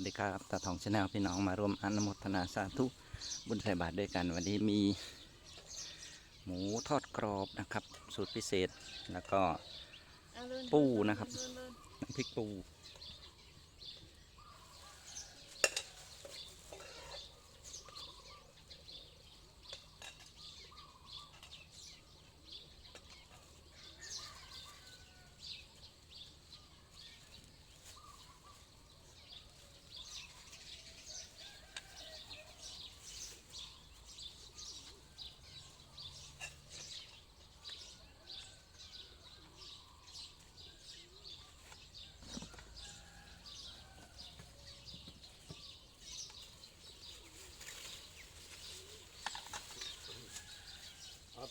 วัสดีครับตาทองชาแนลพี่น้องมาร่วมอนุโมทนาสาธุบุญใส่บาตรด้วยกัน วันนี้มี หมูทอดกรอบนะครับ สูตรพิเศษแล้วก็เอาเลื่อนปูนะครับเลื่อนเลื่อนน้ำพริกปู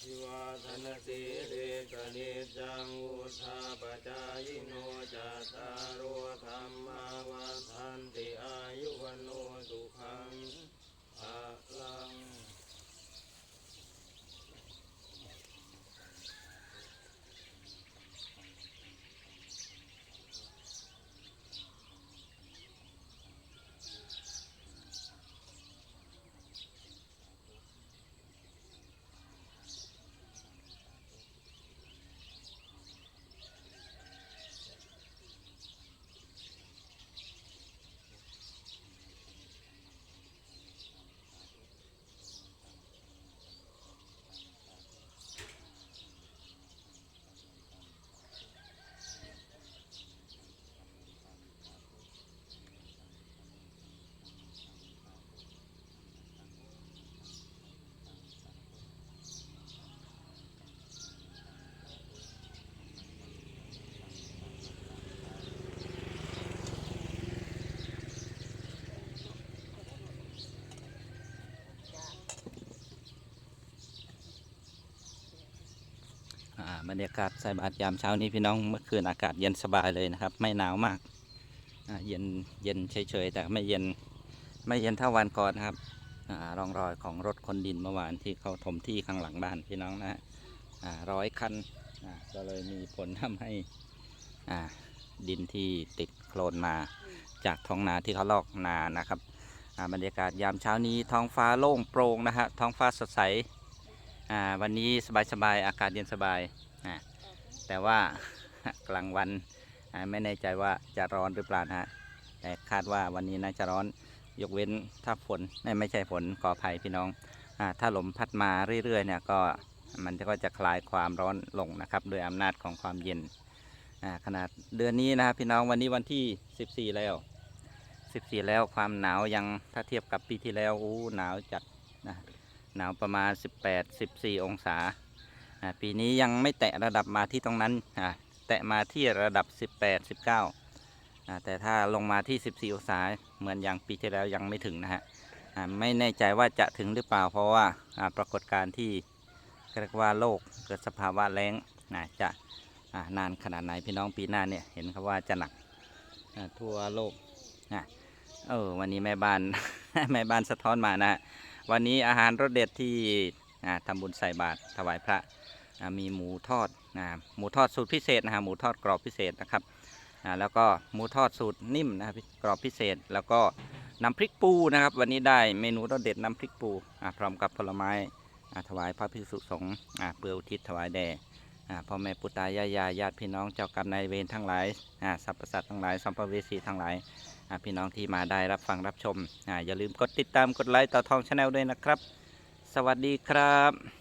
อภิวาธนสีเดกนิจังวุธาปจายโนจัตตารโอธรรมาวันติอายุวันโนสุขังภาลัง อ่า บรรยากาศใส่บาตรยามเช้านี้พี่น้องเมื่อคืนอากาศเย็นสบายเลยนะครับ ไม่หนาวมากเย็นเย็นเฉยๆแต่ไม่เย็นไม่เย็นเท่าวันก่อนครับอร่องรอยของรถคนดินเมื่อวานที่เขาถมที่ข้างหลังบ้านพี่น้องนะฮะร้อยคันก็เลยมีผลทำให้ดินที่ติดโคลนมาจากท้องนาที่เขาลอกนานะครับบรรยากาศยามเช้านี้ท้องฟ้าโล่งโปร่งนะฮะท้องฟ้าสดใสวันนี้สบายๆอากาศเย็นสบาย อ่าแต่ว่ากลางวันไม่แน่ใจว่าจะร้อนหรือเปล่านะฮะแต่คาดว่าวันนี้น่าจะร้อนยกเว้นถ้าฝนไม่ไม่ใช่ฝนขออภัยพี่น้องอถ้าลมพัดมาเรื่อยๆเนี่ยก็มันก็จะคลายความร้อนลงนะครับโดยอำนาจของความเย็นขนาดเดือนนี้นะครับพี่น้องวันนี้วันที่ 14 แล้ว 14 แล้วความหนาวยังถ้าเทียบกับปีที่แล้วอู้หนาวจัดนะหนาวประมาณ 18 14 องศาอ่า ปีนี้ยังไม่แตะระดับมาที่ตรงนั้นแตะมาที่ระดับ 18 19 แต่ถ้าลงมาที่ 14 องศาเหมือนอย่างปีที่แล้วยังไม่ถึงนะฮะไม่แน่ใจว่าจะถึงหรือเปล่าเพราะว่าปรากฏการณ์ที่เรียกว่าโลกเกิดสภาวะแล้งนะจะนานขนาดไหนพี่น้องปีหน้าเนี่ยเห็นครับว่าจะหนักทั่วโลกนะเออวันนี้แม่บ้านแม่บ้านสะท้อนมานะฮะวันนี้อาหารรสเด็ดที่ อ่าทำบุญใส่บาตรถวายพระอ่ามีหมูทอดนะหมูทอดสูตรพิเศษนะฮะหมูทอดกรอบพิเศษนะครับอ่าแล้วก็หมูทอดสูตรนิ่มนะครับกรอบพิเศษ แล้วก็น้ำพริกปูนะครับ วันนี้ได้เมนูรสเด็ดน้ำพริกปูพร้อมกับผลไม้ถวายพระภิกษุสงฆ์เปลืออุทิศถวายแด่พ่อแม่ปุตตายายาญาติพี่น้องเจ้ากรรมนายเวรทั้งหลายสรรพสัตว์ทั้งหลายสัมภเวสีทั้งหลายพี่น้องที่มาได้รับฟังรับชมอาอย่าลืมกดติดตามกดไลค์ต่อทองชาแนลด้วยนะครับ สวัสดีครับ